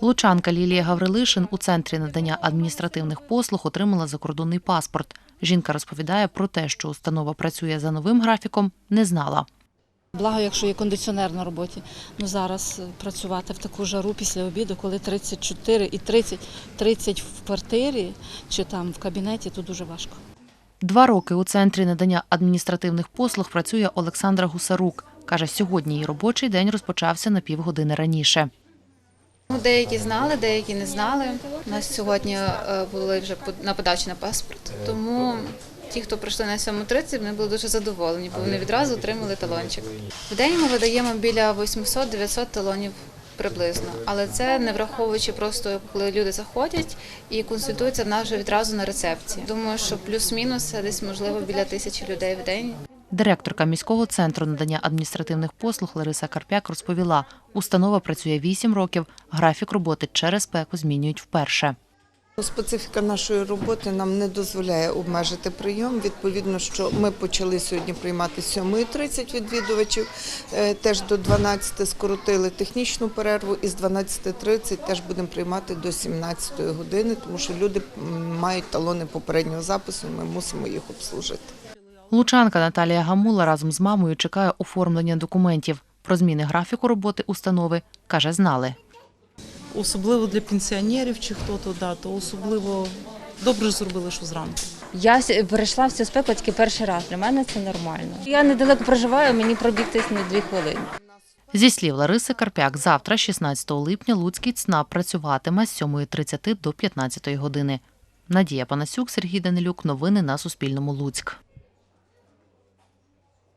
Лучанка Лілія Гаврилишин у центрі надання адміністративних послуг отримала закордонний паспорт. Жінка розповідає про те, що установа працює за новим графіком, не знала. Благо, якщо є кондиціонер на роботі. Ну зараз працювати в таку жару після обіду, коли 34 і 30, 30 в квартирі чи там в кабінеті, то дуже важко. Два роки у центрі надання адміністративних послуг працює Олександра Гусарук. Каже, сьогодні її робочий день розпочався на півгодини раніше. Ну, Деякі знали, деякі не знали. У нас сьогодні е, були вже на подачі на паспорт. Тому ті, хто прийшли на 7.30, вони були дуже задоволені, бо вони відразу отримали талончик. В день ми видаємо біля 800-900 талонів приблизно, але це не враховуючи просто, коли люди заходять і консультуються в нас вже відразу на рецепції. Думаю, що плюс-мінус десь можливо біля тисячі людей в день. Директорка міського центру надання адміністративних послуг Лариса Карпяк розповіла, установа працює 8 років, графік роботи через спеку змінюють вперше. Специфіка нашої роботи нам не дозволяє обмежити прийом. Відповідно, що ми почали сьогодні приймати з 7.30 відвідувачів, е, теж до 12 скоротили технічну перерву і з 12.30 теж будемо приймати до 17 години, тому що люди мають талони попереднього запису, ми мусимо їх обслужити. Лучанка Наталія Гамула разом з мамою чекає оформлення документів. Про зміни графіку роботи установи, каже, знали. особливо для пенсіонерів чи хто-то, да, то особливо добре зробили, що зранку. Я перейшла в цю спеку тільки перший раз. Для мене це нормально. Я недалеко проживаю, мені пробігтись на дві хвилини. Зі слів Лариси Карпяк, завтра, 16 липня, Луцький ЦНАП працюватиме з 7.30 до 15 години. Надія Панасюк, Сергій Данилюк. Новини на Суспільному. Луцьк.